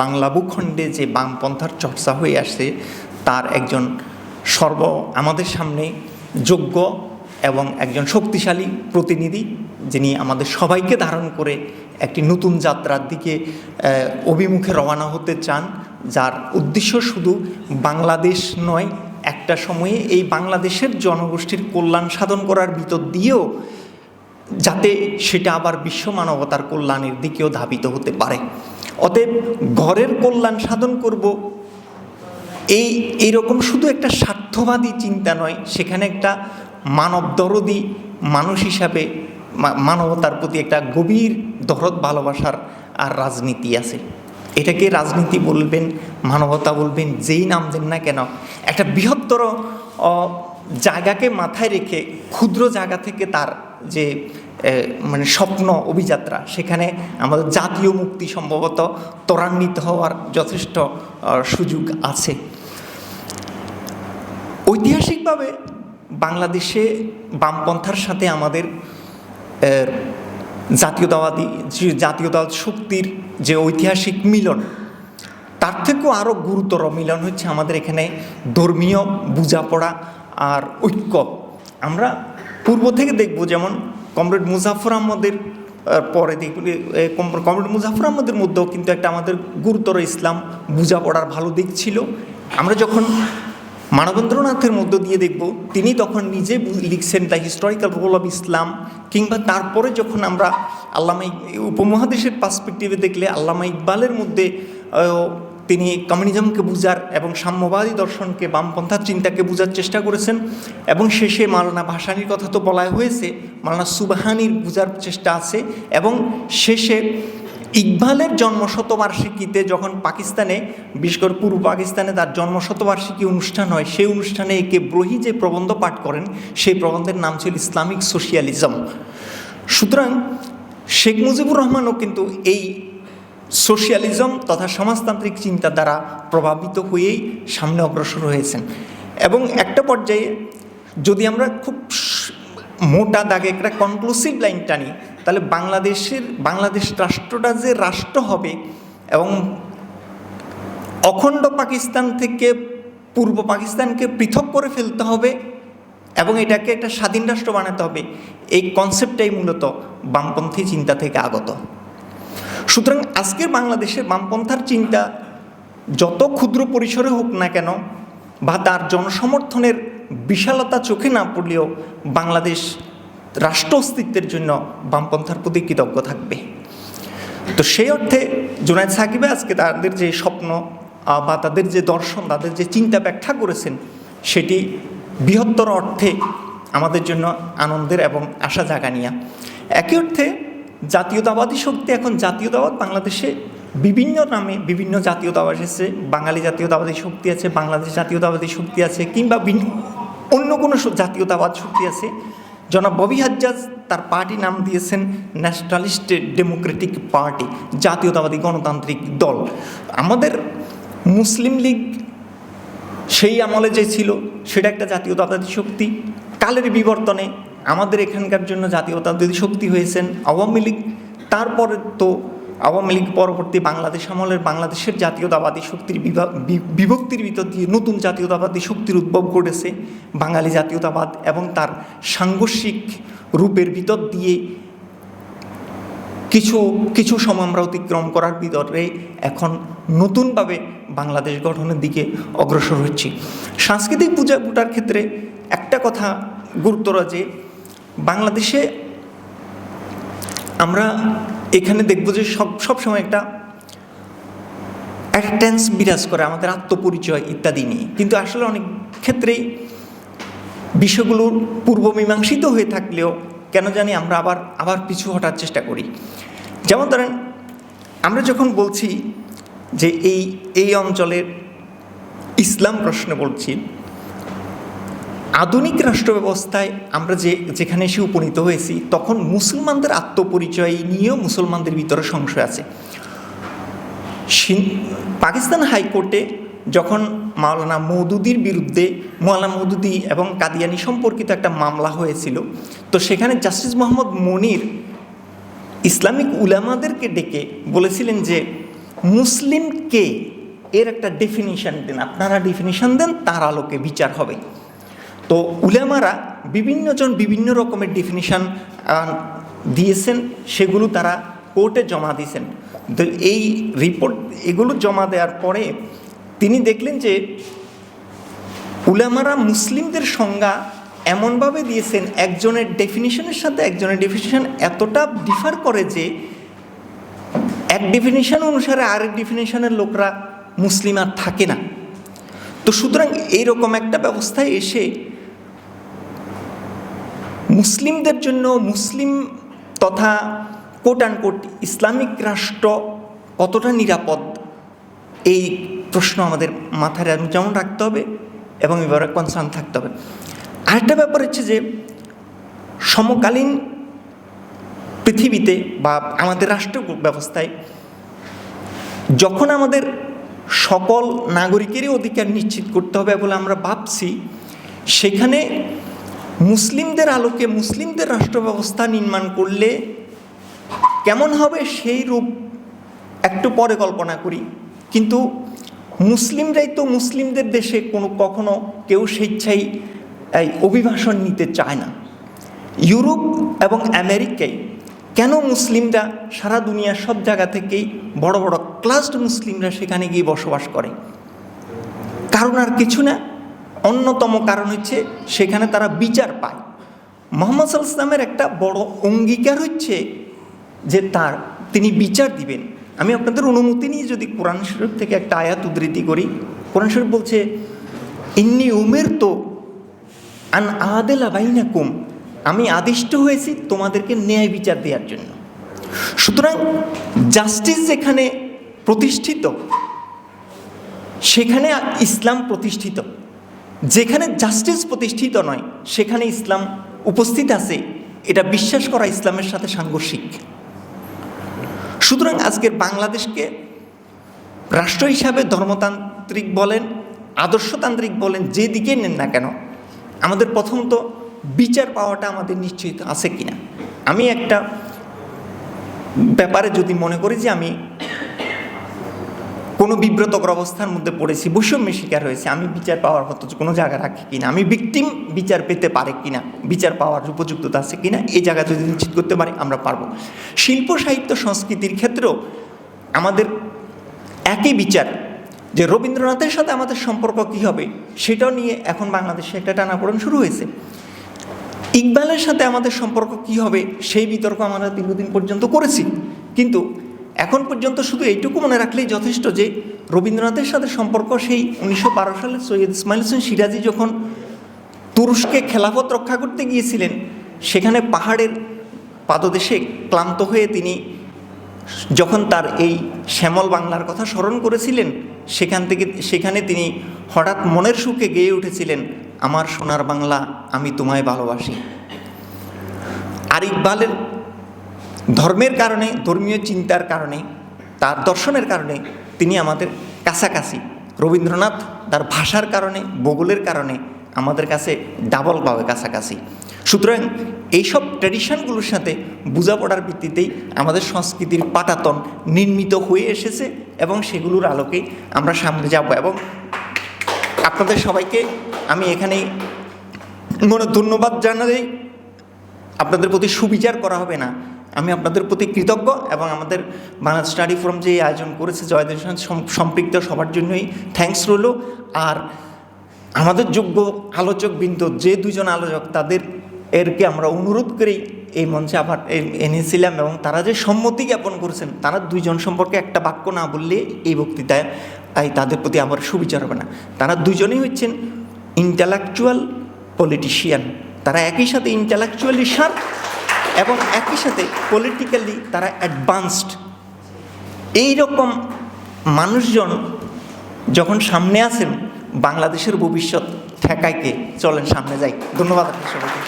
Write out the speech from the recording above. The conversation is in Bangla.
বাংলা ভূখণ্ডে যে বামপন্থার চর্চা হয়ে আসছে, তার একজন সর্ব আমাদের সামনে যোগ্য এবং একজন শক্তিশালী প্রতিনিধি, যিনি আমাদের সবাইকে ধারণ করে একটি নতুন যাত্রার দিকে অভিমুখে রওনা হতে চান, যার উদ্দেশ্য শুধু বাংলাদেশ নয়, একটা সময়ে এই বাংলাদেশের জনগোষ্ঠীর কল্যাণ সাধন করার ভিতর দিয়েও যাতে সেটা আবার বিশ্ব মানবতার কল্যাণের দিকেও ধাবিত হতে পারে। অতএব ঘরের কল্যাণ সাধন করব। এই, এইরকম শুধু একটা স্বার্থবাদী চিন্তা নয়, সেখানে একটা মানব দরদি মানুষ হিসাবে মানবতার প্রতি একটা গভীর দরদ, ভালোবাসার আর রাজনীতি আছে। এটাকে রাজনীতি বলবেন, মানবতা বলবেন, যেই নাম দেন না কেন, একটা বৃহত্তর জায়গাকে মাথায় রেখে, ক্ষুদ্র জায়গা থেকে তার যে মানে স্বপ্ন অভিযাত্রা। সেখানে আমাদের জাতীয় মুক্তি সম্ভবত ত্বরান্বিত হওয়ার যথেষ্ট সুযোগ আছে। ঐতিহাসিকভাবে বাংলাদেশে বামপন্থার সাথে আমাদের জাতীয়তাবাদী জাতীয়তাবাদ শক্তির যে ঐতিহাসিক মিলন, তার থেকেও আরও গুরুতর মিলন হচ্ছে আমাদের এখানে ধর্মীয় বোঝাপড়া আর ঐক্য। আমরা পূর্ব থেকে দেখব যেমন কমরেড মুজাফর আহমদের পরে এ, কমরেড মুজাফর আহমদের মধ্যেও কিন্তু একটা আমাদের গুরুতর ইসলাম বোঝাপড়ার ভালো দিক ছিল। আমরা যখন মানবেন্দ্রনাথের মধ্য দিয়ে দেখব তিনি তখন নিজে লিখছেন the historical role of Islam কিংবা তারপরে যখন আমরা আল্লামা উপমহাদেশের পার্সপেক্টিভে দেখলে আল্লামা ইকবালের মধ্যে তিনি কমিউনিজমকে বুঝার এবং সাম্যবাদী দর্শনকে বামপন্থার চিন্তাকে বোঝার চেষ্টা করেছেন এবং শেষে মাওলানা ভাসানির কথা তো বলা হয়েছে, মাওলানা সুবাহানির বোঝার চেষ্টা আছে এবং শেষে ইকবালের জন্মশতবার্ষিকীতে যখন পাকিস্তানে, বিশেষ করে পূর্ব পাকিস্তানে তার জন্মশতবার্ষিকী অনুষ্ঠান হয়, সেই অনুষ্ঠানে একে ব্রহি যে প্রবন্ধ পাঠ করেন, সেই প্রবন্ধের নাম ছিল ইসলামিক সোশিয়ালিজম। সুতরাং শেখ মুজিবুর রহমানও কিন্তু এই সোশিয়ালিজম তথা সমাজতান্ত্রিক চিন্তা দ্বারা প্রভাবিত হয়েই সামনে অগ্রসর হয়েছেন। এবং একটা পর্যায়ে যদি আমরা খুব মোটা দাগে একটা কনক্লুসিভ লাইন টানি, তাহলে বাংলাদেশের, বাংলাদেশ রাষ্ট্রটা যে রাষ্ট্র হবে এবং অখণ্ড পাকিস্তান থেকে পূর্ব পাকিস্তানকে পৃথক করে ফেলতে হবে এবং এটাকে একটা স্বাধীন রাষ্ট্র বানাতে হবে, এই কনসেপ্টটাই মূলত বামপন্থী চিন্তা থেকে আগত। সুতরাং আজকের বাংলাদেশের বামপন্থার চিন্তা যত ক্ষুদ্র পরিসরে হোক না কেন বা তার জনসমর্থনের বিশালতা চোখে না পড়লেও বাংলাদেশ রাষ্ট্র অস্তিত্বের জন্য বামপন্থার প্রতি কৃতজ্ঞ থাকবে। তো সেই অর্থে জুনায়দ সাকিবে আজকে তাদের যে স্বপ্ন বা তাদের যে দর্শন, তাদের যে চিন্তা ব্যাখ্যা করেছেন, সেটি বৃহত্তর অর্থে আমাদের জন্য আনন্দের এবং আশা জাগানিয়া। একই অর্থে জাতীয়তাবাদী শক্তি এখন জাতীয়তাবাদ, বাংলাদেশে বিভিন্ন নামে বিভিন্ন জাতীয়তাবাদ এসেছে। বাঙালি জাতীয়তাবাদী শক্তি আছে, বাংলাদেশ জাতীয়তাবাদী শক্তি আছে, কিংবা অন্য কোনো জাতীয়তাবাদ শক্তি আছে। জনাব ববি হাজ্জাজ তার পার্টি নাম দিয়েছেন ন্যাশনালিস্ট ডেমোক্রেটিক পার্টি, জাতীয়তাবাদী গণতান্ত্রিক দল। আমাদের মুসলিম লীগ সেই আমলে যে ছিল, সেটা একটা জাতীয়তাবাদী শক্তি। কালের বিবর্তনে আমাদের এখানকার জন্য জাতীয়তাবাদী শক্তি হয়েছেন, আওয়ামী লীগ, তারপরে তো আওয়ামী লীগ পরবর্তী বাংলাদেশ আমলের বাংলাদেশের জাতীয়তাবাদী শক্তির বিভা- বিভক্তির ভিতর দিয়ে নতুন জাতীয়তাবাদী শক্তির উদ্ভব ঘটেছে। বাঙালি জাতীয়তাবাদ এবং তার সাংঘর্ষিক রূপের ভিতর দিয়ে কিছু কিছু সময় আমরা অতিক্রম করার ভিতরে এখন নতুনভাবে বাংলাদেশ গঠনের দিকে অগ্রসর হচ্ছি। সাংস্কৃতিক পূজা পূজার ক্ষেত্রে একটা কথা গুরুত্বরা যে বাংলাদেশে আমরা এখানে দেখব যে সব সবসময় একটা একটা টেন্স বিরাজ করে আমাদের আত্মপরিচয় ইত্যাদি নিয়ে। কিন্তু আসলে অনেক ক্ষেত্রেই বিষয়গুলোর পূর্বমীমাংসিত হয়ে থাকলেও কেন জানি আমরা আবার আবার পিছু হটার চেষ্টা করি। যেমন ধরেন, আমরা যখন বলছি যে এই এই অঞ্চলের ইসলাম প্রশ্ন বলছি আধুনিক রাষ্ট্র ব্যবস্থায় আমরা যে, যেখানে এসে উপনীত হয়েছি, তখন মুসলমানদের আত্মপরিচয় নিয়েও মুসলমানদের ভিতরে সংশয় আছে। পাকিস্তান হাইকোর্টে যখন মাওলানা মৌদুদির বিরুদ্ধে, মাওলানা মৌদুদি এবং কাদিয়ানি সম্পর্কিত একটা মামলা হয়েছিল, তো সেখানে জাস্টিস মোহাম্মদ মনির ইসলামিক উলামাদেরকে ডেকে বলেছিলেন যে, মুসলিম কে? এর একটা ডেফিনিশন দেন। আপনারা ডেফিনিশন দেন, তার আলোকে বিচার হবে। তো উলেমারা বিভিন্নজন বিভিন্ন রকমের ডেফিনিশন দিয়েছেন, সেগুলো তারা কোর্টে জমা দিয়েছেন। তো এই রিপোর্ট এগুলো জমা দেওয়ার পরে তিনি দেখলেন যে উলামারা মুসলিমদের সংজ্ঞা এমনভাবে দিয়েছেন, একজনের ডেফিনিশনের সাথে একজনের ডেফিনিশন এতটা ডিফার করে যে এক ডেফিনিশন অনুসারে আরেক ডেফিনিশনের লোকরা মুসলিম আর থাকে না। তো সুতরাং এইরকম একটা ব্যবস্থায় এসে মুসলিমদের জন্য মুসলিম তথা কোট কোট ইসলামিক রাষ্ট্র কতটা নিরাপদ? এই প্রশ্ন আমাদের মাথায় যেমন রাখতে হবে এবং এবারে কনসার্ন থাকতে হবে। আরেকটা ব্যাপার হচ্ছে যে, সমকালীন পৃথিবীতে বা আমাদের রাষ্ট্র ব্যবস্থায় যখন আমাদের সকল নাগরিকেরই অধিকার নিশ্চিত করতে হবে বলে আমরা ভাবছি, সেখানে মুসলিমদের আলোকে মুসলিমদের রাষ্ট্র ব্যবস্থা নির্মাণ করলে কেমন হবে সেই রূপ একটু পরে কল্পনা করি। কিন্তু মুসলিমরাই তো মুসলিমদের দেশে কোনো কখনো কেউ স্বেচ্ছাই এই, অভিবাসন নিতে চায় না। ইউরোপ এবং আমেরিকায় কেন মুসলিমরা সারা দুনিয়ার সব জায়গা থেকেই বড় বড় ক্লাসড মুসলিমরা সেখানে গিয়ে বসবাস করে? কারণ আর কিছু না। অন্যতম কারণ হচ্ছে সেখানে তারা বিচার পায়। মোহাম্মদ সাল্লাহ ইসলামের একটা বড় অঙ্গীকার হচ্ছে যে তার, তিনি বিচার দিবেন। আমি আপনাদের অনুমতি নিয়ে যদি কোরআন শরীফ থেকে একটা আয়াত উদ্ধৃতি করি, কোরআন শরীফ বলছে, ইন্নি উমের তো আন আদেলা বাইনা কুম আমি আদিষ্ট হয়েছি তোমাদেরকে ন্যায় বিচার দেওয়ার জন্য। সুতরাং জাস্টিস যেখানে প্রতিষ্ঠিত, সেখানে ইসলাম প্রতিষ্ঠিত। যেখানে জাস্টিস প্রতিষ্ঠিত নয়, সেখানে ইসলাম উপস্থিত আছে। এটা বিশ্বাস করা ইসলামের সাথে সাংঘর্ষিক। সুতরাং আজকের বাংলাদেশকে রাষ্ট্র হিসাবে ধর্মতান্ত্রিক বলেন, আদর্শতান্ত্রিক বলেন, যে দিকে নেন না কেন, আমাদের প্রথমত বিচার পাওয়াটা আমাদের নিশ্চিত আছে কিনা। আমি একটা ব্যাপারে যদি মনে করি যে আমি কোনো বিব্রতকর অবস্থার মধ্যে পড়েছি, বৈষম্যের শিকার হয়েছে, আমি বিচার পাওয়ার মতো কোনো জায়গা রাখি কিনা, আমি ভিকটিম বিচার পেতে পারে কিনা, বিচার পাওয়ার উপযুক্ততা আছে কিনা, এই জায়গা যদি নিশ্চিত করতে পারি, আমরা পারব। শিল্প, সাহিত্য, সংস্কৃতির ক্ষেত্রেও আমাদের একই বিচার, যে রবীন্দ্রনাথের সাথে আমাদের সম্পর্ক কী হবে সেটাও নিয়ে এখন বাংলাদেশে একটা টানাপোড়েন শুরু হয়েছে। ইকবালের সাথে আমাদের সম্পর্ক কি হবে, সেই বিতর্ক আমরা দীর্ঘদিন পর্যন্ত করেছি, কিন্তু এখন পর্যন্ত শুধু এইটুকু মনে রাখলেই যথেষ্ট যে রবীন্দ্রনাথের সাথে সম্পর্ক সেই উনিশশো বারো সালে সৈয়দ ইসমাইল হোসেন সিরাজি যখন তুরস্কে খেলাফত রক্ষা করতে গিয়েছিলেন, সেখানে পাহাড়ের পাদদেশে ক্লান্ত হয়ে তিনি যখন তার এই শ্যামল বাংলার কথা স্মরণ করেছিলেন, সেখান থেকে, সেখানে তিনি হঠাৎ মনের সুখে গেয়ে উঠেছিলেন, আমার সোনার বাংলা আমি তোমায় ভালোবাসি। আর ইকবালের ধর্মের কারণে, ধর্মীয় চিন্তার কারণে, তার দর্শনের কারণে তিনি আমাদের কাছাকাছি। রবীন্দ্রনাথ তার ভাষার কারণে, ভূগোলের কারণে আমাদের কাছে ডাবলভাবে কাছাকাছি। সুতরাং এইসব ট্র্যাডিশনগুলোর সাথে বোঝাপড়ার ভিত্তিতেই আমাদের সংস্কৃতির পাটাতন নির্মিত হয়ে এসেছে এবং সেগুলোর আলোকে আমরা সামনে যাব এবং আপনাদের সবাইকে আমি এখানেই মনে ধন্যবাদ জানাই। আপনাদের প্রতি সুবিচার করা হবে না। আমি আপনাদের প্রতি কৃতজ্ঞ এবং আমাদের বাংলাদেশ স্টাডি ফোরাম যে আয়োজন করেছে জয়দের সম্পৃক্ত সবার জন্যই থ্যাঙ্কস রইল। আর আমাদের যোগ্য আলোচক বৃন্দ, যে দুজন আলোচক, তাদের এরকে আমরা অনুরোধ করেই এই মঞ্চে আবার এনেছিলাম এবং তারা যে সম্মতি জ্ঞাপন করেছেন, তারা দুইজন সম্পর্কে একটা বাক্য না বললে এই বক্তৃতায়, তাই তাদের প্রতি আবার সুবিচার হবে না। তারা দুজনেই হচ্ছেন ইন্টালেকচুয়াল পলিটিশিয়ান তারা একই সাথে ইন্টালেকচুয়ালি শার্প এবং একই সাথে পলিটিক্যালি তারা অ্যাডভান্সড এই রকম মানুষজন যখন সামনে আসেন, বাংলাদেশের ভবিষ্যৎ ঠেকাইকে চলেন সামনে যাই। ধন্যবাদ আপনার সবাইকে।